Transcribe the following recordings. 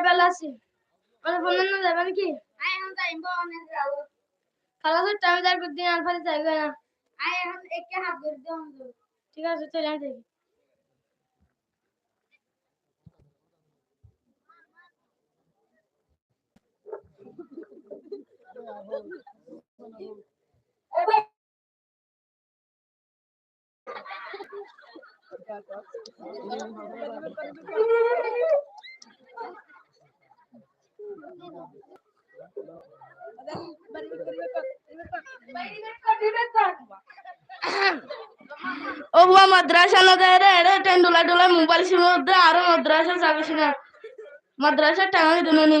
পেলাছি মানে না যাবেন কি আই এখন যাইব অনেক যাব খালাসের টাইমে যাই দিন যাইবে না। আই এখন একে হাত ধরে দিও ঠিক আছে চলে আসি দেখি। ও বুয়া মাদ্রাসা না যায় রে রে টেন ডুলা ডুলা মোবাইল সিমের মধ্যে আরও মাদ্রাসা যাবে না মাদ্রাসা টাইমে দিনে নি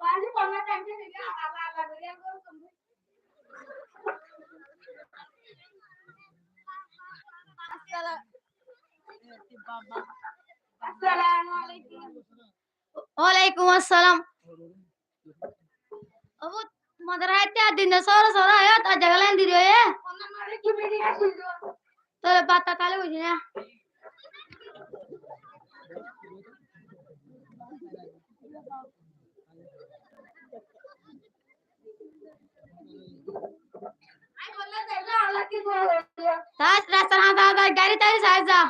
ওবাদি কোন টাইম দিলে আল্লাহ আল্লাহ করিয়া গো আসসালামু আলাইকুম ওয়ালাইকুম আসসালাম আবু মদর হাইতে দিন সর যাইলো আল্লাহ কি করবে তাস রাস্তা না দা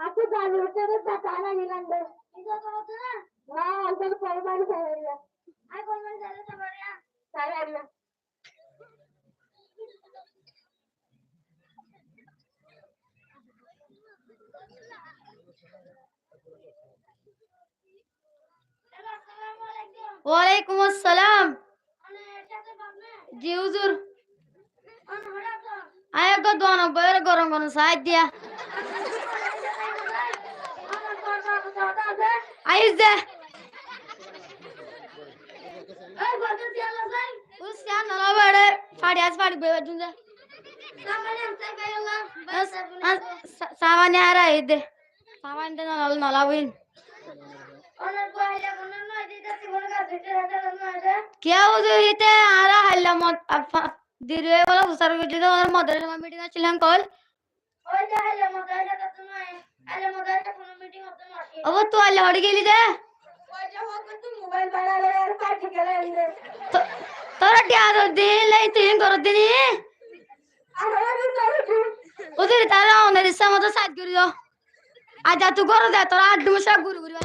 అటు దాని ఉంటుంది చాలా ఇలాంటి ఇంకో సంవత్సరం అంతకు పొరపాటు సరైన అది కొంతమంది చదువుతామయ్యా సరే అన్న Thank you. ওয়ালাইকুম আসসালাম। জি হুজুর। আয় গো দোনো বয়ের গরম গরম সাই দিয়া। আইস দে। উসিয়া নলা বড়ে। ফাড়ি আজ ফাড়ি বয়ে বাজুন যা ಸಾಮಾನ್ಯ ಯಾರ दे नला नला बिन क्या हुजूर इते आ रहा है लमत अब दिरे वाला उसार के जो और मदर में मीटिंग चलन कॉल अब तू आले हट गेली दे तो তোরা টিয়া তো দিন লাই তিন করো দিনি ওদের তারা ওদের ইচ্ছা মতো সাজ করি দাও আজ তুই করো দে তোরা আট মাস ঘুরি ঘুরি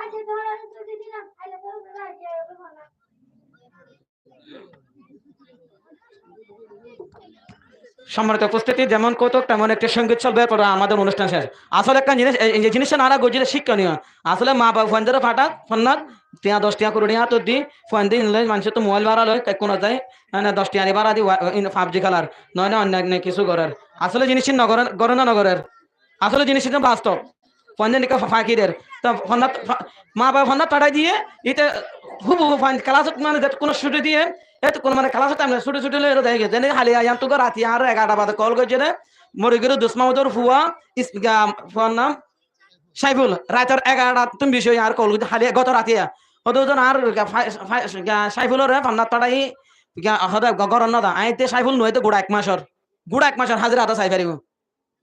আচ্ছা না না সম্মানিত উপস্থিতি, যেমন কৌতুক, তেমন একটি সংগীত চলবে আমাদের অনুষ্ঠান শেষ। আসলে একটা জিনিস, এই জিনিসটা নারা গজিলে শিক্ষণীয়। আসলে মা বাবা ফোন ধরে ফাটা ফোনাত টিয়া দশ টিয়া করে হাত দি, ফোন দিয়ে নিলে মানুষের তো মোবাইল ভাড়া লয় কোনো যায় মানে দশ টিয়া ভাড়া দি ফাইভ জি খেলার নয় না অন্য কিছু করার। আসলে জিনিস গরনা নগরের। আসলে জিনিস বাস্তব। পঞ্জানিকা ফাঁকিদের। তা ফন্নাত মা বাবা ফন্নাত পাঠাই দিয়ে এটা হুবু ফাইন ক্লাস মানে কোনো ছুটি দিয়ে এত কোনো মানে ক্লাস টাইম ছুটি ছুটি লয়ে দেখে গেছে। যেন হালি আয়ান তো রাতি আর এগারোটা বাজে কল করছে রে। মরে গেল দুসমামদর ফুয়া, ইস ফুয়ার নাম সাইফুল। রাতের এগারোটা, তুমি বিষয় আর কল করছে হালি গত রাতে হদন আর সাইফুলের ফান্নাত পাঠাই হদা গরম না আইতে সাইফুল নয় তো গোড়া এক মাসর। গুড়া এক মাসের হাজিরা হাতা চাই পারিব